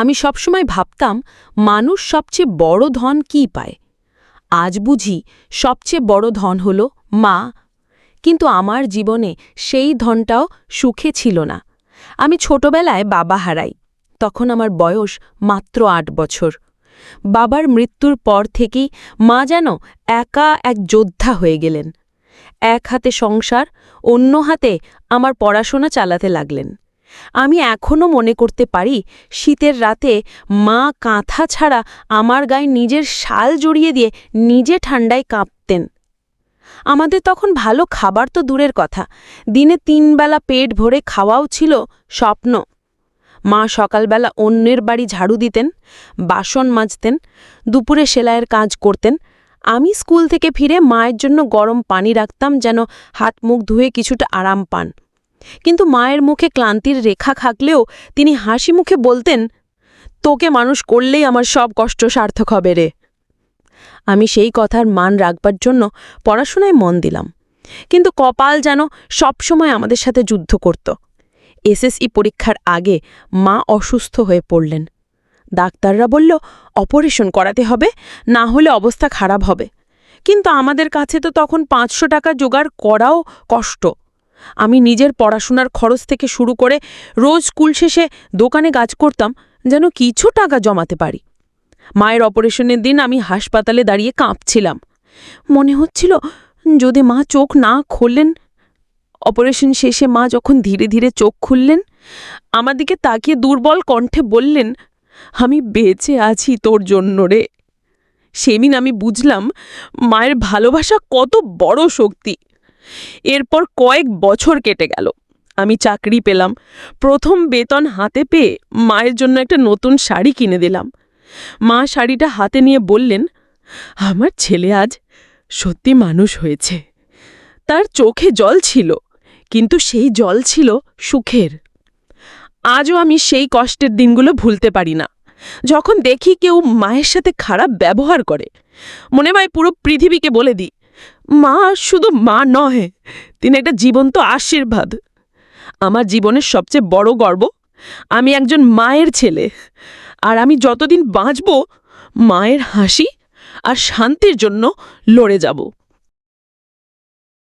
আমি সবসময় ভাবতাম, মানুষ সবচেয়ে বড় ধন কী পায়? আজ বুঝি সবচেয়ে বড় ধন হল মা। কিন্তু আমার জীবনে সেই ধনটাও সুখে ছিল না। আমি ছোটবেলায় বাবা হারাই, তখন আমার বয়স মাত্র আট বছর। বাবার মৃত্যুর পর থেকেই মা যেন একা এক যোদ্ধা হয়ে গেলেন। এক হাতে সংসার, অন্য হাতে আমার পড়াশোনা চালাতে লাগলেন। আমি এখনও মনে করতে পারি, শীতের রাতে মা কাঁথা ছাড়া আমার গায়ে নিজের শাল জড়িয়ে দিয়ে নিজে ঠান্ডায় কাঁপতেন। আমাদের তখন ভালো খাবার তো দূরের কথা। দিনে তিনবেলা পেট ভরে খাওয়াও ছিল স্বপ্ন। মা সকালবেলা অন্যের বাড়ি ঝাড়ু দিতেন, বাসন মাজতেন, দুপুরে সেলাইয়ের কাজ করতেন। আমি স্কুল থেকে ফিরে মায়ের জন্য গরম পানি রাখতাম যেন হাত মুখ ধুয়ে কিছুটা আরাম পান। কিন্তু মায়ের মুখে ক্লান্তির রেখা থাকলেও তিনি হাসি মুখে বলতেন, তোকে মানুষ করলেই আমার সব কষ্ট সার্থক হবে রে। আমি সেই কথার মান রাখবার জন্য পড়াশোনায় মন দিলাম, কিন্তু কপাল যেন সবসময় আমাদের সাথে যুদ্ধ করত। এসএসই পরীক্ষার আগে মা অসুস্থ হয়ে পড়লেন। ডাক্তাররা বলল, অপারেশন করাতে হবে, না হলে অবস্থা খারাপ হবে। কিন্তু আমাদের কাছে তো তখন পাঁচশো টাকা জোগাড় করাও কষ্ট। আমি নিজের পড়াশোনার খরচ থেকে শুরু করে রোজ স্কুল শেষে দোকানে কাজ করতাম যেন কিছু টাকা জমাতে পারি। মায়ের অপারেশনের দিন আমি হাসপাতালে দাঁড়িয়ে কাঁপছিলাম। মনে হচ্ছিল যদি মা চোখ না খুললেন অপারেশন শেষে মা যখন ধীরে ধীরে চোখ খুললেন, আমার দিকে তাকিয়ে দুর্বল কণ্ঠে বললেন, আমি বেঁচে আছি তোর জন্য রে। সেদিন আমি বুঝলাম মায়ের ভালোবাসা কত বড় শক্তি। এরপর কয়েক বছর কেটে গেল। আমি চাকরি পেলাম। প্রথম বেতন হাতে পেয়ে মায়ের জন্য একটা নতুন শাড়ি কিনে দিলাম। মা শাড়িটা হাতে নিয়ে বললেন, আমার ছেলে আজ সত্যি মানুষ হয়েছে। তার চোখে জল ছিল, কিন্তু সেই জল ছিল সুখের। আজও আমি সেই কষ্টের দিনগুলো ভুলতে পারি না। যখন দেখি কেউ মায়ের সাথে খারাপ ব্যবহার করে, মনে হয় পুরো পৃথিবীকে বলে দিই মা শুধু মা নহে, তিনি একটা জীবন্ত আশীর্বাদ। আমার জীবনের সবচেয়ে বড় গর্ব, আমি একজন মায়ের ছেলে। আর আমি যতদিন বাঁচব, মায়ের হাসি আর শান্তির জন্য লড়ে যাব।